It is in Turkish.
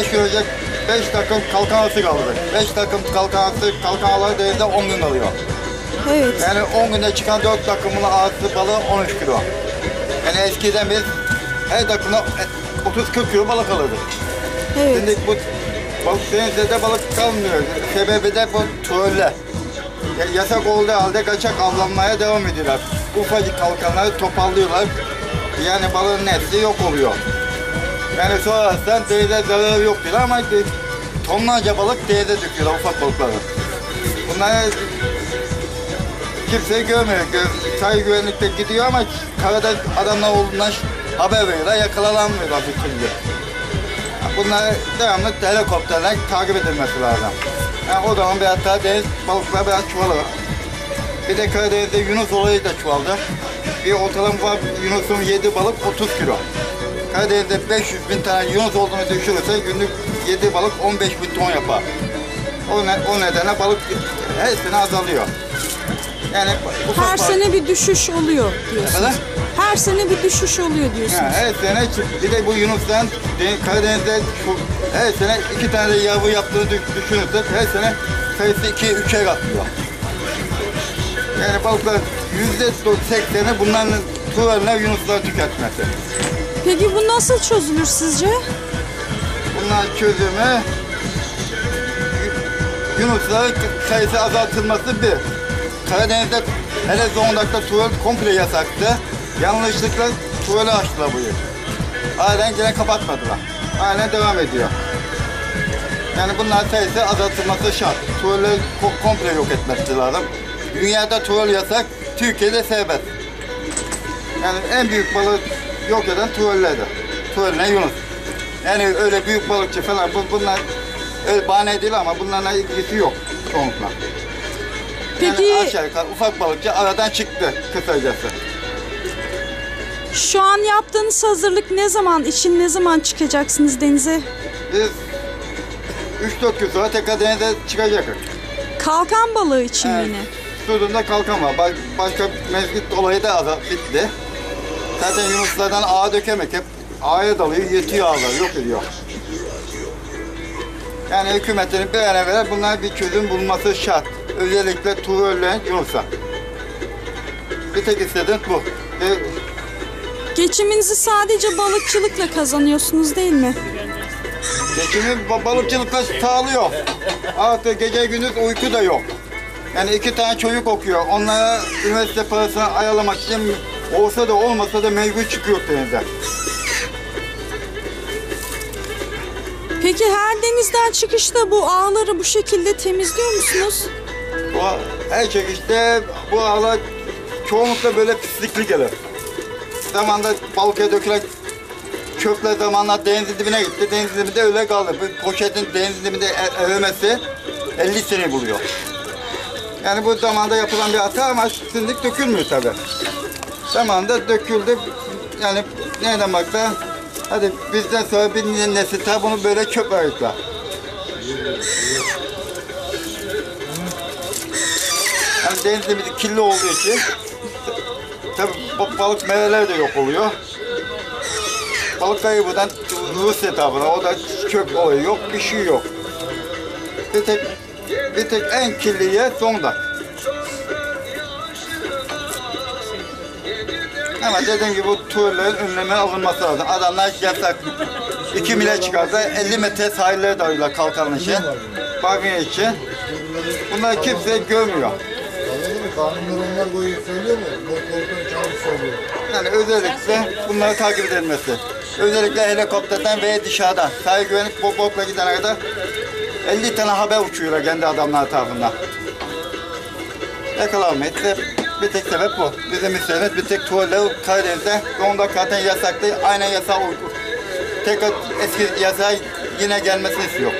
5 gün önce 5 takım kalkan ağası kaldı. 5 takım kalkan ağası, kalkan ağları denizde 10 gün kalıyor. Evet. Yani 10 günde çıkan 4 takımın ağası balığı 13 kilo. Yani eskiden biz her takımda e, 30-40 kilo balık alırdık. Evet. Şimdi bu balık denizde de balık kalmıyor. Sebebi de bu troller. Ya- Yasak olduğu halde kaçak avlanmaya devam ediyorlar. Ufacık kalkanları topallıyorlar. Yani balığın nesli yok oluyor. Yani sorarsan denize zararı yok diyor ama tonlarca balık denize döküyorlar ufak balıkları. Bunlar kimse görmüyor. Gö- Sahil güvenlikte gidiyor ama karada adamlar olduğundan haber veriyorlar, yakalanamıyorlar bir türlü. Bunlar devamlı helikopterle takip edilmesi lazım. Yani o zaman biraz daha deniz balıklar biraz çoğalır. Bir de Karadeniz'de Yunus olayı da çoğaldı. Bir ortalama Yunus'un yediği balık 30 kilo. Karadeniz'de 500 bin tane Yunus olduğunu düşünürse günlük yediği balık 15 bin ton yapar. O, ne, o nedenle balık her sene azalıyor. Yani Her balık- sene bir düşüş oluyor diyorsunuz. Efendim? Her sene bir düşüş oluyor diyorsunuz. her sene bir de bu Yunus'tan de- Karadeniz'de şu, her sene iki tane de yavru yaptığını düş- düşünürsek her sene sayısı iki, üçe katlıyor. Yani balıklar yüzde sekseni bunların tuvaline Yunusları tüketmesi. Peki bu nasıl çözülür sizce? Bunlar çözümü Yunusların sayısı azaltılması bir. Karadeniz'de hele Zonguldak'ta tuvalet komple yasaktı. Yanlışlıkla tuvali açtılar bu yıl. Halen gene kapatmadılar. Halen devam ediyor. Yani bunlar sayısı azaltılması şart. Tuvalı ko- komple yok etmesi lazım. Dünyada tuval yasak, Türkiye'de serbest. Yani en büyük balığı yok eden tuvallerdir. Tuvaline Yunus. Yani öyle büyük balıkçı falan bu, bunlar öyle bahane değil ama bunlarla ilgisi yok çoğunlukla. Peki Yani aşağı yukarı ufak balıkçı aradan çıktı kısacası. şu an yaptığınız hazırlık ne zaman, için ne zaman çıkacaksınız denize? Biz 3-4 gün sonra tekrar denize çıkacakız. Kalkan balığı için Evet. yine. Sudunda kalkan var. Ba- Başka mezgit olayı da bitti. Zaten Yunuslardan ağa dökemek hep ağa dalıyor, yetiyor ağları, yok ediyor. Yani hükümetin bir an evvel bunlar bir çözüm bulması şart. Özellikle Tuğrul'le Yunus'a. Bir tek istediğim bu. E, Geçiminizi sadece balıkçılıkla kazanıyorsunuz değil mi? Geçimi ba- balıkçılıkla sağlıyor. Artık gece gündüz uyku da yok. Yani iki tane çocuk okuyor. Onlara üniversite parasını ayarlamak için olsa da olmasa da mecbur çıkıyor denize. Peki her denizden çıkışta bu ağları bu şekilde temizliyor musunuz? Bu her çekişte bu ağlar çoğunlukla böyle pislikli gelir. Zamanda balıkaya dökülen çöpler zamanla denizin dibine gitti. Denizin dibinde öyle kaldı. Bu poşetin denizin dibinde e- erimesi 50 sene buluyor. Yani bu zamanda yapılan bir hata ama şimdi dökülmüyor tabii. Zamanında döküldü. Yani nereden baksa hadi bizden sonra bir nesil tabi bunu böyle çöp ayıklar. Yani deniz denizi kirli olduğu için tabi balık meveler de yok oluyor. Balık kaybından Rus etabına o da çöp olayı yok, bir şey yok. Bir tek bir tek en kirli yer Zonguldak. Ama dediğim gibi bu turların önleme alınması lazım. Adamlar yasak. 2 mile çıkarsa 50 metre sahillere dalıyorlar kalkanın için. Barbunya için. Bunları kimse görmüyor. Anladın mı? Kanunları onlar koyuyor söylüyor mu? Korkunç çabuk söylüyor. Yani özellikle bunları takip edilmesi. Özellikle helikopterden veya dışarıdan. Sahil güvenlik bo- botla gidene kadar 50 tane haber uçuyorlar kendi adamlar tarafından. Yakalanmayı bir tek sebep bu. Bizim isteğimiz bir tek tuvalet Karadeniz'de onda zaten yasaklı. Aynen yasağı uygun. Tekrar eski yasağa yine gelmesini istiyor.